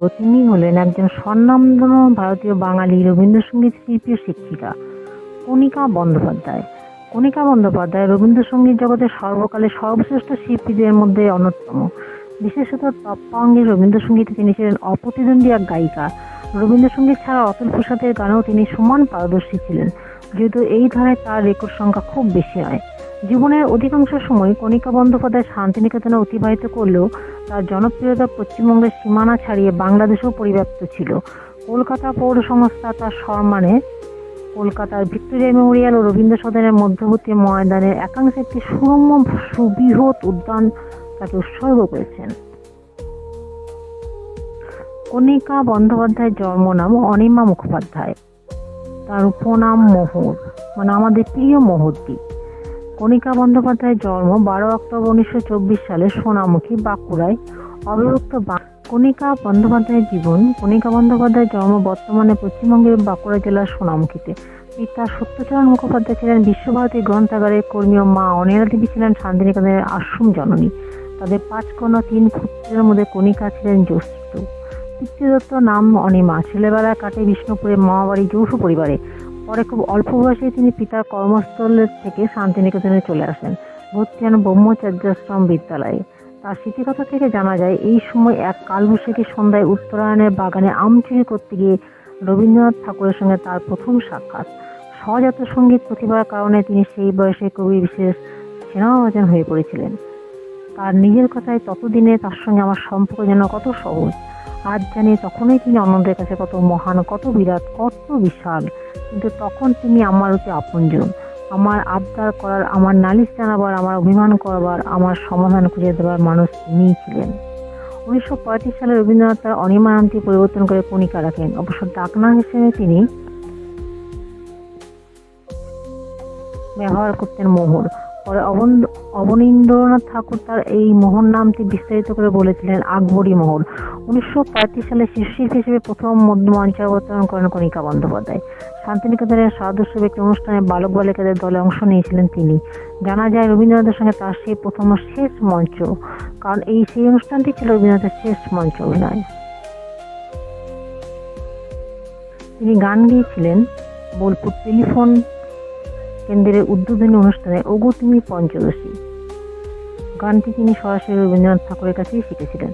তিনি হলেন একজন স্বনামধন্য ভারতীয় বাঙালি রবীন্দ্রসঙ্গীত শিল্পী শিক্ষিকা। কণিকা বন্দ্যোপাধ্যায়। কণিকা বন্দ্যোপাধ্যায় রবীন্দ্রসঙ্গীত জগতের সর্বকালের সর্বশ্রেষ্ঠ শিল্পীদের মধ্যে অন্যতম। বিশেষত তপ্পাঙ্গের রবীন্দ্রসঙ্গীতে তিনি ছিলেন অপ্রতিদ্বন্দ্বী এক গায়িকা। রবীন্দ্রসঙ্গীত ছাড়া অতুল প্রসাদের গানেও তিনি সমান পারদর্শী ছিলেন, যেহেতু এই ধারায় তার রেকর্ড সংখ্যা খুব বেশি নয় জীবনের অধিকাংশ সময় কণিকা বন্দ্যোপাধ্যায় শান্তিনিকেতনে অতিবাহিত করলেও তার জনপ্রিয়তা পশ্চিমবঙ্গের সীমানা ছাড়িয়ে বাংলাদেশেও পরিব্যাপ্ত ছিল। কলকাতা পৌর সংস্থা তার সম্মানে কলকাতার ভিক্টোরিয়া মেমোরিয়াল ও রবীন্দ্র সদনের মধ্যবর্তী ময়দানের একাংশে একটি সুরম্য সুবৃহৎ উদ্যান তাকে উৎসর্গ করেছেন। কণিকা বন্দ্যোপাধ্যায়ের জন্মনাম অনিমা মুখোপাধ্যায়। তার উপনাম মোহর মানে আমাদের প্রিয় মোহরদি কণিকা বন্দ্যোপাধ্যায়ের জন্ম বারো অক্টোবর উনিশশো চব্বিশ সালে সোনামুখী বাঁকুড়ায়। অবিভক্ত কণিকা বন্দ্যোপাধ্যায়ের জীবন, কণিকা বন্দ্যোপাধ্যায়ের জন্ম বর্তমানে পশ্চিমবঙ্গের বাঁকুড়া জেলার সোনামুখীতে। পিতা সত্যচরণ মুখোপাধ্যায় ছিলেন বিশ্বভারতী গ্রন্থাগারের কর্মী ও মা অনিলা দেবী ছিলেন শান্তিনিকেতনের আশ্রম জননী। তাদের পাঁচ কন্যা, তিন পুত্রের মধ্যে কণিকা ছিলেন জ্যেষ্ঠ পিতৃদত্ত নাম অনিমা। ছেলেবেলায় কাটে বিষ্ণুপুরে মামাবাড়ি যৌথ পরিবারে। পরে খুব অল্প বয়সে তিনি পিতার কর্মস্থলের থেকে শান্তিনিকেতনে চলে আসেন ভর্তি হন ব্রহ্মচার্যাশ্রম বিদ্যালয়ে। তার স্মৃতিকথা থেকে জানা যায়, এই সময় এক কালবৈশাখী সন্ধ্যায় উত্তরায়ণের বাগানে আম চুরি করতে গিয়ে রবীন্দ্রনাথ ঠাকুরের সঙ্গে তার প্রথম সাক্ষাৎ। সহজাত সংগীত প্রতিভার কারণে তিনি সেই বয়সে কবি বিশেষ স্নেহভাজন হয়ে পড়েছিলেন। তার নিজের কথায় ততদিনে তার সঙ্গে আমার সম্পর্ক যেন কত সহজ। আজ জানি তখনই তিনি অন্যদের কাছে কত মহান, কত বিরাট, কত বিশাল। কিন্তু তখন তিনি আমার অতি আপনজন। আমার আবদার করার, আমার নালিশ জানাবার, আমার অভিমান করবার, আমার সমাধান খুঁজে দেওয়ার মানুষ তিনিই ছিলেন। উনিশশো পঁয়ত্রিশ সালে রবীন্দ্রনাথ তার অনিমা নামটি পরিবর্তন করে কণিকা রাখেন। অবশ্য ডাকনাম হিসেবে তিনি ব্যবহার করতেন মোহর। পরে অবন- অবনীন্দ্রনাথ ঠাকুর তার এই মোহর নামটি বিস্তারিত করে বলেছিলেন আকবরী মোহর। উনিশশো পঁয়ত্রিশ সালে শিশুশিল্পী হিসেবে প্রথম মঞ্চে অবতরণ করেন কণিকা বন্দ্যোপাধ্যায়। শান্তিনিকেতনের সদস্য একটি অনুষ্ঠানে বালক বালিকাদের দলে অংশ নিয়েছিলেন তিনি। জানা যায় রবীন্দ্রনাথের সঙ্গে তার সেই প্রথম শেষ মঞ্চ, কারণ এই সেই অনুষ্ঠানটি ছিল রবীন্দ্রনাথের শেষ মঞ্চ অভিনয়। তিনি গান গেয়েছিলেন বোলপুর টেলিফোন কেন্দ্রের উদ্বোধনী অনুষ্ঠানে ওগো তুমি পঞ্চদশী। গানটি তিনি সরাসরি রবীন্দ্রনাথ ঠাকুরের কাছেই শিখেছিলেন।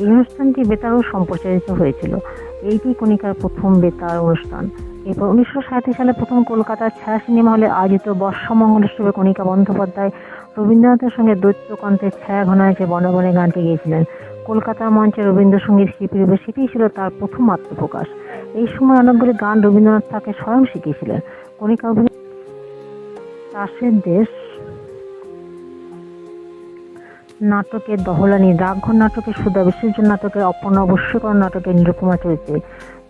এই অনুষ্ঠানটি বেতারও সম্প্রচারিত হয়েছিল। এইটি কণিকার প্রথম বেতার অনুষ্ঠান। এরপর উনিশশো সালে প্রথম কলকাতার ছায়া সিনেমা হলে আয়োজিত বর্ষমঙ্গল উৎসবে কণিকা বন্দ্যোপাধ্যায় রবীন্দ্রনাথের সঙ্গে দৈত্যকান্তের ছায়া ঘনায় বনে বনে গানটি গিয়েছিলেন। কলকাতার মঞ্চে রবীন্দ্রসঙ্গীত শিল্পী রূপে সেটিই ছিল তার প্রথম আত্মপ্রকাশ। এই সময় অনেকগুলি গান রবীন্দ্রনাথ তাকে স্বয়ং শিখিয়েছিলেন। কণিকা অভিনয় চাষের দেশ নাটকের দহলানি রাঘর নাটকে সুদা বিসর্জন নাটকে অপর্ণা অবশ্যকর নাটকে নিরুপমা চরিত্রে।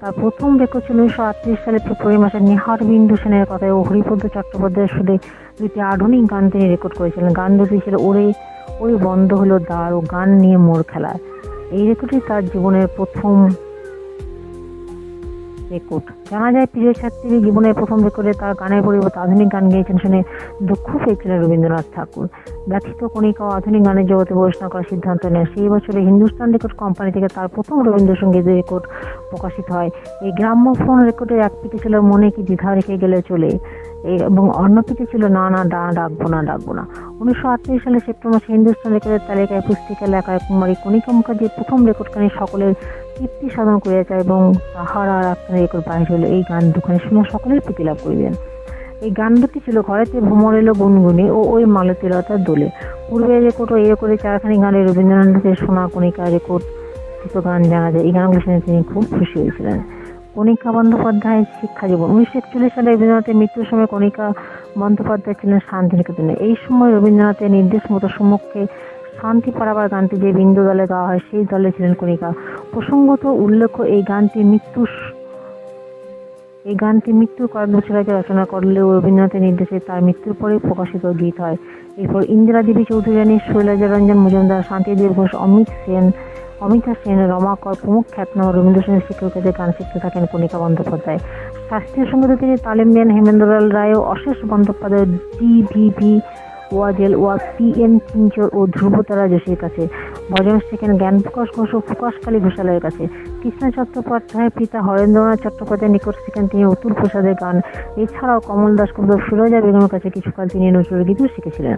তার প্রথম রেকর্ড ছিল উনিশশো আটত্রিশ সালে ফেব্রুয়ারি মাসে নেহার বিন্দু সেনের কথায় ও হরিপদ চট্টোপাধ্যায়ের সুদে দুটি আধুনিক গান তিনি রেকর্ড করেছিলেন। গান দুটি ছিল ওরে ওই বন্ধ হলো দ্বার ও গান নিয়ে মোর খেলা। এই রেকর্ডটি তার জীবনের প্রথম রেকর্ড জানা যায়, প্রিয় ছাত্রীর জীবনের প্রথম রেকর্ডে তার গানের পরিবর্তে আধুনিক গান গেয়েছেন শুনে দুঃখ পেয়েছিলেন রবীন্দ্রনাথ ঠাকুর। ব্যথিত কণিকা আধুনিক গানের জগতে প্রবেশনা করার সিদ্ধান্ত নেন। সেই বছরে হিন্দুস্তান রেকর্ড কোম্পানি থেকে তার প্রথম রবীন্দ্রসঙ্গীতের রেকর্ড প্রকাশিত হয়। এই গ্রাম্যফোন রেকর্ডের এক পিঠে ছিল মনে কি দ্বিধা রেখে গেলে চলে। এবং অন্য পিঠে ছিল না না ডা ডাকবো, না ডাকবো না। উনিশশো আটত্রিশ সালে সেপ্টেম্বর মাসে হিন্দুস্তান রেকর্ডের তালিকায় পুস্তিকা লেখায় কুমারী কণিকা মুখার্জির প্রথম রেকর্ডখানি সকলের তৃপ্তি সাধন করিয়াছে এবং তাহার আর একখানি রেকর্ড বাহির হলো এই গান দুখানি শুনে সকলের প্রীতি লাভ করিবেন। এই গান দুটি ছিল ঘরেতে ভ্রমর এলো গুনগুনি ও ওই মালতীলতার দোলে। পূর্বে রেকর্ড ও এই রেকর্ডে চারখানি গানে রবীন্দ্রনাথের সোনা কণিকা রেকর্ড কিছু গান জানা যায়। এই গানগুলো শুনে তিনি খুব খুশি হয়েছিলেন। কণিকা বন্দ্যোপাধ্যায়ের শিক্ষা জীবন। উনিশশো একচল্লিশ সালে রবীন্দ্রনাথের মৃত্যুর সময় কণিকা বন্দ্যোপাধ্যায় ছিলেন শান্তিনিকেতনে। এই সময় রবীন্দ্রনাথের নির্দেশ মতো সম্মুখে শান্তি পাড়াবার গানটি যে বিন্দু দলে গাওয়া হয়, সেই দলে ছিলেন কণিকা। প্রসঙ্গত উল্লেখ্য, এই গানটি মৃত্যু এই গানটি মৃত্যুর কয়েক বছর আগে রচনা করলেও রবীন্দ্রনাথের নির্দেশে তার মৃত্যুর পরে প্রকাশিত গীত হয়। এরপর ইন্দিরা দেবী চৌধুরী রানী শৈলজা রঞ্জন মজুমদার শান্তিদেব ঘোষ, অমিত সেন, অমিতা সেন, রমাকর প্রমুখ খ্যাতনামা রবীন্দ্রসঙ্গীত শিক্ষকের কাছে গান শিখতে থাকেন কণিকা বন্দ্যোপাধ্যায়। শাস্ত্রীয় সঙ্গীতে তিনি তালিম দেন হেমেন্দ্রলাল রায় ও Ashesh Bandyopadhyay G V V ওয়াজেল ওয়া পি এম কিঞ্চর ও ধ্রুবতারা যোশীর কাছে। ভজন শেখেন জ্ঞান প্রকাশ ঘোষ ও প্রকাশকালী ঘোষালয়ের কাছে। কৃষ্ণ চট্টোপাধ্যায়ের পিতা হরেন্দ্রনাথ চট্টোপাধ্যায়ের নিকট শেখেন তিনি অতুল প্রসাদের গান। এছাড়াও কমল দাস কুন্দ ফিরোজা বেগমের কাছে কিছুকাল তিনি নজরুল গীতও শিখেছিলেন।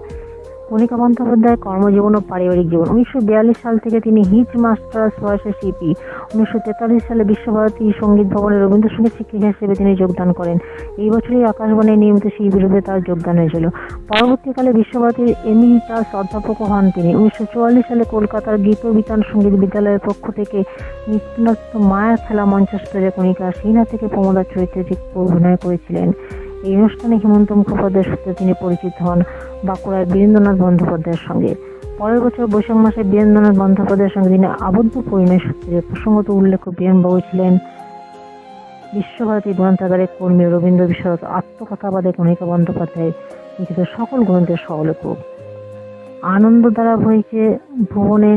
কণিকা বন্দ্যোপাধ্যায় কর্মজীবন ও পারিবারিক জীবন। উনিশশো বিয়াল্লিশ সাল থেকে তিনি হিজ মাস্টার্স বয়সের শিল্পী উনিশশো তেতাল্লিশ সালে বিশ্বভারতী সংগীত ভবনে রবীন্দ্রসঙ্গীত শিক্ষিকা হিসেবে তিনি যোগদান করেন। এই বছরই আকাশবাণীর নিয়মিত শিল্পী রূপে তার যোগদান হয়েছিল। পরবর্তীকালে বিশ্বভারতীর এমিরিটাস অধ্যাপক হন তিনি। উনিশশো চুয়াল্লিশ সালে কলকাতার গীত বিতান সংগীত বিদ্যালয়ের পক্ষ থেকে নৃত্যনাট্য মায়ের খেলা মঞ্চস্থরে কণিকা সিনহা থেকে প্রমোদার চরিত্রে অভিনয় করেছিলেন। এই অনুষ্ঠানে হিমন্ত মুখোপাধ্যায়ের সূত্রে তিনি পরিচিত হন। বাঁকুড়ার বীরেন্দ্রনাথ বন্দ্যোপাধ্যায়ের সঙ্গে। পরের বছর বৈশাখ মাসে বীরেন্দ্রনাথ বন্দ্যোপাধ্যায়ের সঙ্গে তিনি আবদ্ধ পরিণয় সূত্রে প্রসঙ্গত উল্লেখ্য বীরেনবাবু ছিলেন বিশ্বভারতী গ্রন্থাগারের কর্মী রবীন্দ্র বিশারদ আত্মকথাবাদে কণিকা বন্দ্যোপাধ্যায় লিখিত সকল গ্রন্থের সহলেখক আনন্দ দ্বারা হয়েছে ভুবনে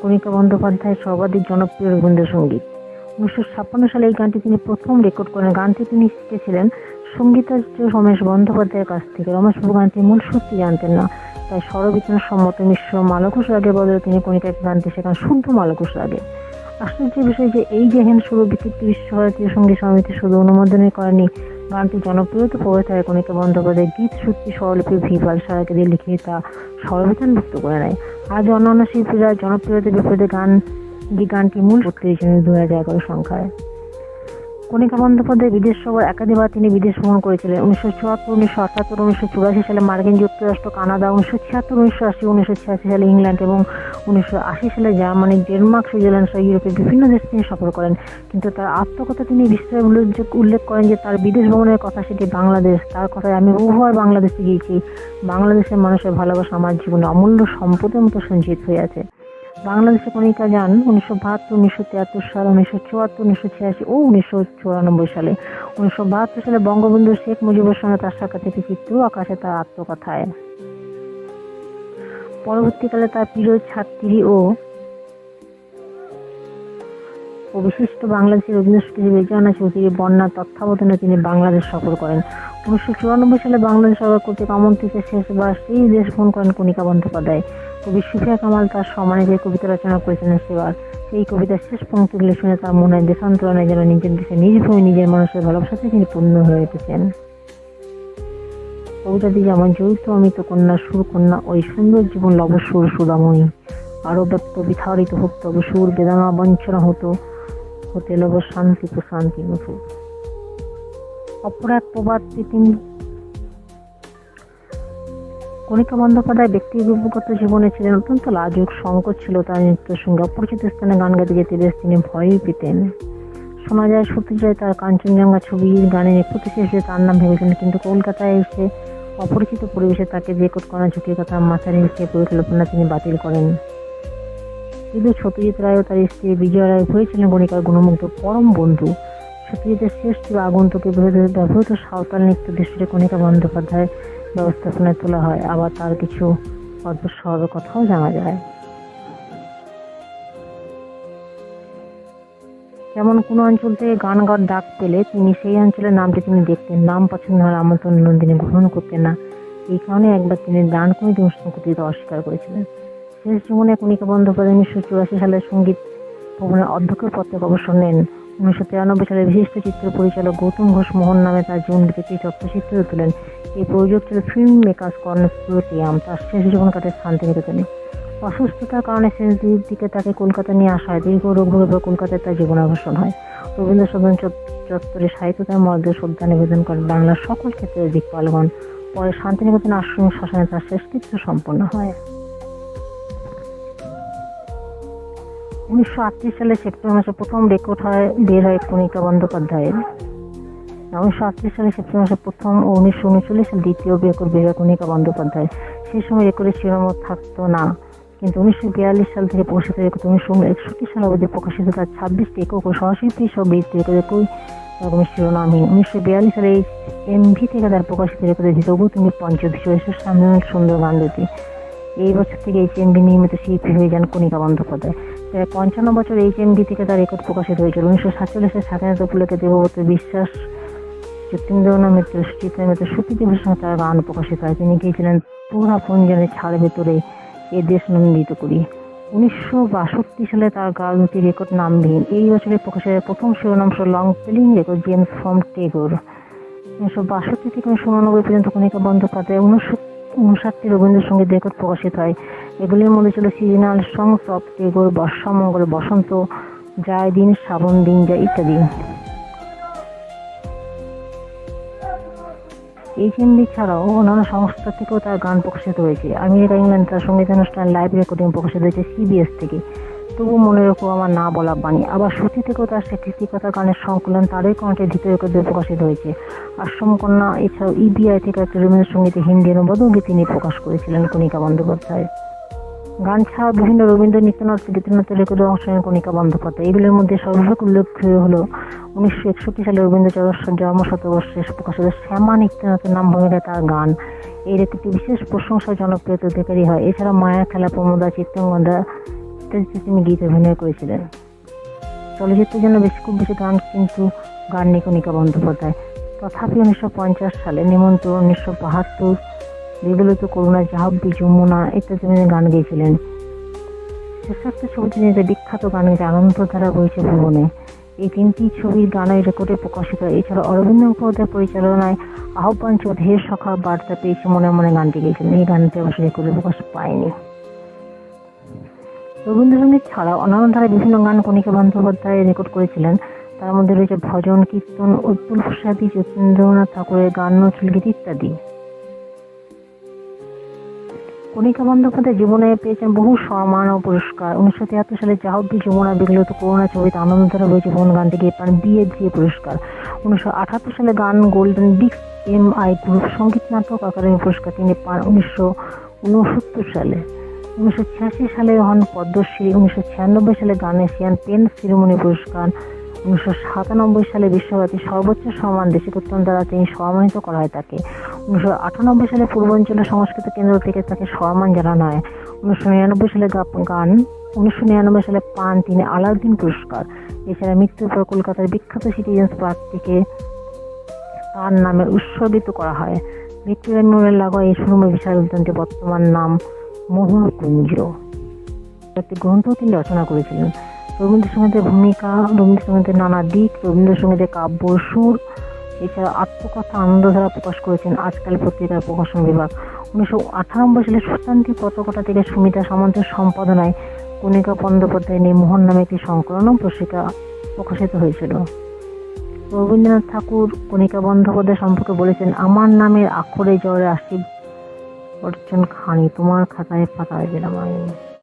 কণিকা বন্দ্যোপাধ্যায় সর্বাধিক জনপ্রিয় রবীন্দ্রসঙ্গীত। উনিশশো ছাপ্পান্ন সালে এই গানটি তিনি প্রথম রেকর্ড করেন। গানটি তিনি শিখেছিলেন সঙ্গীতাচার্য রমেশ বন্দ্যোপাধ্যায়ের কাছ থেকে, রমেশ গানটি মূল সত্যি জানতেন না। তাই স্বরবিজ্ঞান সম্মত মিশ্র মালকুশ রাগের বদলে তিনি কণিকাকে গানটি শেখান শুদ্ধ মালকুশ রাগে। আশ্চর্যের বিষয় যে এই যে হেন সুর বিকৃতি বিশ্বভারতীয় সংগীত সমিতি শুধু অনুমোদনই করেনি, গানটি জনপ্রিয়তা প্রভাবিত হয় কণিকা বন্দ্যোপাধ্যায় গীত সূত্রী স্বরলিপি ভিপাল সারাকে দিয়ে লিখে তা স্বরবিধানভুক্ত করে নেয়। আজ অন্যান্য শিল্পীরা জনপ্রিয়তা বিপরীতে গান যে গানটি মূল করতে দিয়েছেন দু হাজার এগারো সংখ্যায়। কণিকা বন্দ্যোপাধ্যায় বিদেশ সফর একাধিকবার তিনি বিদেশ ভ্রমণ করেছিলেন। উনিশশো চুয়াত্তর, উনিশশো আটাত্তর, উনিশশো চুরাশি সালে মার্কিন যুক্তরাষ্ট্র, কানাডা, উনিশশো ছিয়াত্তর, উনিশশো আশি, উনিশশো ছিয়াশি সালে ইংল্যান্ড এবং উনিশশো আশি সালে জার্মানি, ডেনমার্ক, সুইজারল্যান্ড সহ ইউরোপের বিভিন্ন দেশ তিনি সফর করেন। কিন্তু তার আত্মকথা তিনি বিস্তার উল্লেখ উল্লেখ করেন যে তার বিদেশ ভ্রমণের কথা সেটি বাংলাদেশ, তার কথায় আমি বহুবার বাংলাদেশে গিয়েছি। বাংলাদেশের মানুষের ভালোবাসা আমার জীবনে অমূল্য সম্পদের মতো সঞ্চিত হয়ে আছে। বাংলাদেশে কণিকা যান উনিশশো বাহাত্তর, উনিশশো তিয়াত্তর সাল, উনিশশো চুয়াত্তর, উনিশশো ছিয়াশি ও উনিশশো চুরানব্বই সালে। উনিশশো বাহাত্তর সালে বঙ্গবন্ধু শেখ মুজিবুর সঙ্গে তার সাক্ষাৎ থেকে চিত্র আকাশে তার আত্মকথায়। পরবর্তীকালে তার প্রিয় ছাত্রী ও ও বিশিষ্ট বাংলাদেশের রবীন্দ্রসঙ্গীত রেজানা চৌধুরী বন্যার তত্ত্বাবধানে তিনি বাংলাদেশ সফর করেন। উনিশশো চুরানব্বই সালে বাংলাদেশ সরকার কর্তৃক আমন্ত্রিত শেষবার সেই দেশ ভ্রমণ করেন কণিকা বন্দ্যোপাধ্যায়। কবি সুফিয়া কামাল তার সম্মানে যে কবিতা রচনা করেছিলেন সেবার, সেই কবিতার শেষ পঙ্ক্তিগুলি শুনে তার মনে দেশান্তরণে যেন নিজের দেশে, নিজ ভূমি, নিজের মানুষের ভালোবাসাতে তিনি পূর্ণ হয়ে উঠেছেন। কবিতাটি যেমন জড়িত অমিত কন্যা সুর, কন্যা ওই সুন্দর জীবন লব সুর সুদাময়ী। আরও ব্যক্ত বিথারিত হোক তবে সুর, বেদনা বঞ্চনা হতো, হতে লব শান্তি প্রশান্তি মধু অপর এক প্রবাদ কণিকা বন্দ্যোপাধ্যায় ব্যক্তিগত জীবনে ছিলেন অত্যন্ত লাজুক সংকট ছিল তার নৃত্যের সঙ্গে। অপরিচিত স্থানে গান গাইতে যেতে বেশ তিনি ভয়ই পেতেন। শোনা যায় সত্যি যায় তার কাঞ্চনজঙ্ঘা ছবির গানে নেপথ্য হিসেবে তার নাম ভেবেছিলেন কিন্তু কলকাতায় এসে অপরিচিত পরিবেশে তাকে রেকর্ড করা ঝুঁকির কথা মাথায় রেখে পরিকল্পনা তিনি বাতিল করেন। কিন্তু সত্যজিৎ রায় ও তার স্ত্রী বিজয় রায় হয়েছিলেন গণিকার গুণমুগ্ধ পরম বন্ধু। সত্যজিতের শেষ ছিল আগন্তুকের ব্যবহৃত সাঁওতাল নৃত্য দৃশ্যটি কণিকা বন্দ্যোপাধ্যায় ব্যবস্থাপনায় তোলা হয়। আবার তার কিছু অদ্ভুত স্বভাবের কথাও জানা যায়। যেমন কোনো অঞ্চল থেকে গান গাওয়ার ডাক পেলে তিনি সেই অঞ্চলের নামটি তিনি দেখতেন। নাম পছন্দ হলে আমন্ত্রণ তিনি গ্রহণ করতেন না। এই কারণে একবার তিনি দান কমিটি অনুষ্ঠান করতে দিতে অস্বীকার করেছিলেন। শেষ জীবনে কণিকা বন্দ্যোপাধ্যায় উনিশশো চুরাশি সালে সংগীত ভবনের অধ্যক্ষের পদ থেকে অবসর নেন। উনিশশো তিরানব্বই সালে বিশিষ্ট চিত্র পরিচালক গৌতম ঘোষ মোহন নামে তার জীবন একটি তথ্যচিত্র তুলেন। এই প্রযোজক ফিল্ম মেকার্স কনসোর্টিয়াম তার শেষ জীবন কাটে শান্তিনিকেতনে। অসুস্থতার কারণে শেষ দিকে তাকে কলকাতা নিয়ে আসা হয় দীর্ঘ রোগ পর কলকাতায় তার জীবনাবসান হয়। রবীন্দ্র সদন চত্বরে সাহিত্য তার মর্যাদা শ্রদ্ধা নিবেদন করেন বাংলার সকল ক্ষেত্রে দিকপালগণ পরে শান্তিনিকেতন আশ্রম শাসনে তার শেষকৃত্য সম্পন্ন হয়। উনিশশো আটত্রিশ সালে সেপ্টেম্বর মাসে প্রথম রেকর্ড হয় বের হয় কণিকা বন্দ্যোপাধ্যায়ের। উনিশশো আটত্রিশ সালে সেপ্টেম্বর মাসে প্রথম ও উনিশশো উনচল্লিশ সালে দ্বিতীয় হয় কণিকা বন্দ্যোপাধ্যায়। সেই সময় রেকর্ডের শিরোমত থাকতো না। কিন্তু উনিশশো বিয়াল্লিশ সাল থেকে প্রকাশিত রেকর্ড উনিশশো একষট্টি সাল অবধি প্রকাশিত তার ছাব্বিশটি একক ও সহশিল্পী সব বৃত্তি রেকর্ড একই রকমের শিরোনামহীন উনিশশো বিয়াল্লিশ সালে এই এমভি থেকে তার প্রকাশিত রেকর্ডে তবু তুমি পঞ্চদশ সামনে সুন্দর গান দুটি এই বছর থেকে এইচ এমবি নিয়মিত শিল্পী হয়ে যান কণিকা বন্দ্যোপাধ্যায়। পঞ্চান্ন বছর এইচ এমবি থেকে তার রেকর্ড প্রকাশিত হয়েছিল। উনিশশো সাতচল্লিশের স্বাধীনতা উপলক্ষে দেবব্রত বিশ্বাস যতীন্দ্রনাথ মিত্র সুচিত্রা মিত্র সতী দেবের সঙ্গে তার গান প্রকাশিত হয় তিনি গিয়েছিলেন পুরা পঞ্জনের ছাড় ভেতরে এ দেশ নন্দিত করি উনিশশো বাষট্টি সালে তার গান দুটি রেকর্ড নামবিহীন এই বছরে প্রকাশের প্রথম শিরোনাম ছিল long playing record gems from Tagore উনিশশো বাষট্টি থেকে উনিশশো উননব্বই পর্যন্ত কণিকা বন্দ্যোপাধ্যায় উনিশশো উনষাটটি রবীন্দ্রসঙ্গীত রেকর্ড প্রকাশিত হয় এগুলির মধ্যে ছিল seasonal songs of Tagore Barshamangal, বসন্ত যায় দিন শ্রাবণ দিন যায় ইত্যাদি। এইচএমবি ছাড়াও অন্যান্য সংস্থা থেকেও তার গান প্রকাশিত হয়েছে। আমেরিকা ইংল্যান্ড তার সংগীত অনুষ্ঠান লাইভ রেকর্ডিং প্রকাশিত হয়েছে সিবিএস থেকে। তবু মনে রেখো আমার না বলা বাণী। আবার সতী থেকেও তার সে গানের সংকলন তারই কণ্ঠে দ্বিতীয় রেকর্ডে প্রকাশিত হয়েছে। আশ্রম কন্যা, এছাড়াও ইবিআই থেকে একটা রবীন্দ্রসঙ্গীতে হিন্দি অনুবাদও তিনি প্রকাশ করেছিলেন কণিকা বন্দ্যোপাধ্যায়। গান ছাড়াও বিভিন্ন রবীন্দ্র নৃত্যনাথ, গীতিনাথ রেকর্ডে অংশ নেন কণিকা, বন্দ্যোপাধ্যায়, এগুলির মধ্যে সর্বাধিক উল্লেখ্য হল উনিশশো একষট্টি সালে রবীন্দ্র জন্ম শতবর্ষে প্রকাশিত শ্যামা নৃত্যনাথের নাম ভূমিকা তার গান। এই রেকর্ডটি বিশেষ প্রশংসা জনপ্রিয়তা অধিকারী হয়। এছাড়া মায়া, খেলা, প্রমোদা চিত্তঙ্গদা ইত্যাদিতে তিনি গীত অভিনয় করেছিলেন। চলচ্চিত্রের জন্য বেশি খুব বেশি গান কিন্তু গান নেই কণিকা বন্দ্যোপাধ্যায়। তথাপি উনিশশো পঞ্চাশ সালে নিমন্ত্রণ, উনিশশো বাহাত্তর বিগলিত করুণা জাহাব্বি যমুনা ইত্যাদি তিনি গান গেয়েছিলেন। শেষার্থ ছবিটি নিয়ে বিখ্যাত গান আনন্দধারা বইছে ভুবনে। এই তিনটি ছবির গানের রেকর্ডে প্রকাশিত। এছাড়া অরবিন্দ মুখোপাধ্যায় পরিচালনায় আহ্বান চোধ হে সখা বার্তা পেয়েছে মনে মনে গানটি গেয়েছিলেন। এই গানটি অবশ্য রেকর্ডে প্রকাশ পায়নি। রবীন্দ্রসঙ্গীত ছাড়াও অন্যান্য ধারায় বিভিন্ন গান কণিকা বন্দ্যোপাধ্যায় রেকর্ড করেছিলেন। তার মধ্যে রয়েছে ভজন, কীর্তন, অতুল প্রসাদী, যতীন্দ্রনাথ ঠাকুরের গান, নজরুল গীত ইত্যাদি। কণিকা বন্দ্যোপাধ্যায় জীবনে পেয়েছেন বহু সম্মান ও পুরস্কার। উনিশশো তিয়াত্তর সালে জাহব্বি যমুনা বিগলিত করোনা ছবিতে আনন্দধারা বইছে ভুবন গান থেকে পান বিএ জিএ পুরস্কার। উনিশশো আঠাত্তর সালে গান golden disc M I group Sangeet Natak Academy পুরস্কার তিনি পান উনিশশো উনসত্তর সালে। উনিশশো ছিয়াশি সালে হন পদ্মশ্রী, উনিশশো ছিয়ানব্বই সালে গান এশিয়ান পেন শিরোমণি পুরস্কার। উনিশশো সাতানব্বই সালে বিশ্বব্যাপী সর্বোচ্চ সম্মান দেশিকোত্তম দ্বারা তিনি সম্মানিত করা হয় তাকে। উনিশশো আটানব্বই সালে পূর্বাঞ্চলের সংস্কৃত কেন্দ্র থেকে তাকে সম্মান জানানো হয়। উনিশশো নিরানব্বই সালে গান, উনিশশো নিরানব্বই সালে পান, তিনি আলাউদ্দিন পুরস্কার। এছাড়া মৃত্যুর পর কলকাতার বিখ্যাত সিটিজেন্স পার্ক থেকে তার নামে উৎসর্গিত করা হয়। ভিক্টোরিয়া মেমোরিয়াল লাগোয়া এই সুরময় বিশাল উদ্যানটি বর্তমান নাম মোহন কুঞ্জ একটি গ্রন্থ তিনি রচনা করেছিলেন। রবীন্দ্রসঙ্গীতের ভূমিকা, রবীন্দ্রসঙ্গীতের নানা দিক, রবীন্দ্রসঙ্গীতের কাব্য, সুর, এছাড়া আত্মকথা, আনন্দধারা প্রকাশ করেছেন আজকাল পত্রিকার প্রকাশন বিভাগ। উনিশশো আটানব্বই সালে সুতান্ত্রিক পত্রকথা থেকে সুমিতা সামন্তের সম্পাদনায় কণিকা বন্দ্যোপাধ্যায় মোহন নামে একটি সংকলনও প্রশিকা প্রকাশিত হয়েছিল। রবীন্দ্রনাথ ঠাকুর কণিকা বন্দ্যোপাধ্যায় সম্পর্কে বলেছেন, আমার নামের আক্ষরে জ্বরে আসি অর্জন খানি, তোমার খাতায় পাতায় দিলাম আমি